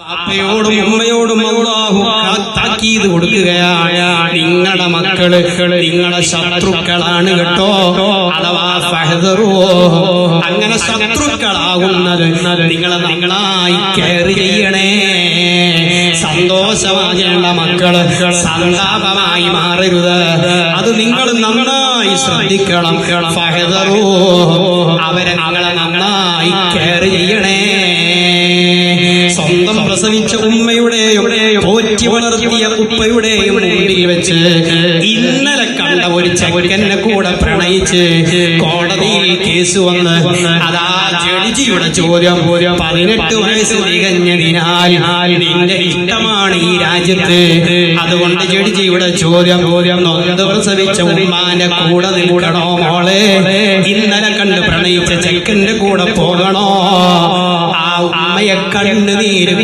അപ്പയോടും ഉമ്മയോടും അള്ളാഹു താക്കീത് കൊടുക്കുകയായ നിങ്ങളുടെ മക്കൾ നിങ്ങളുടെ ശത്രുക്കളാണ് കേട്ടോ. അഥവാ ഫഹദറോ അങ്ങനെ ശത്രുക്കളാകുന്നത് നിങ്ങളെ നിങ്ങളായി കെയർ ചെയ്യണേ. സന്തോഷമാകേണ്ട മക്കൾ സന്താപമായി മാറരുത്. അത് നിങ്ങൾ നന്നായി ശ്രദ്ധിക്കണം. ഫഹദറോ അവരെ നങ്ങളെ നന്നായി കെയർ ചെയ്യണേ. സ്വന്തം പ്രസവിച്ച ഉമ്മയുടെയും വളർത്തിയ ഉപ്പയുടെയും മുമ്പിൽ വെച്ച് ഇന്നലെ കണ്ട ഒരു ചെക്കനെ കൂടെ പ്രണയിച്ച് കോടതിയിൽ കേസ് വന്ന് അതാ ജഡ്ജിയുടെ ചോദ്യം. പതിനെട്ട് വയസ്സ് തികഞ്ഞതിനാൽ നിന്റെ ഇഷ്ടമാണ് ഈ രാജ്യത്ത്. അതുകൊണ്ട് ജഡ്ജിയുടെ ചോദ്യം നൊന്ത് പ്രസവിച്ച ഉമ്മാന്റെ കൂടെ നിൽക്കണോ മോളെ? ഇന്നലെ കണ്ട് പ്രണയിച്ച ചെക്കന്റെ കൂടെ പോകണോ? ആ ഉമ്മയെ കണ്ണുനീര്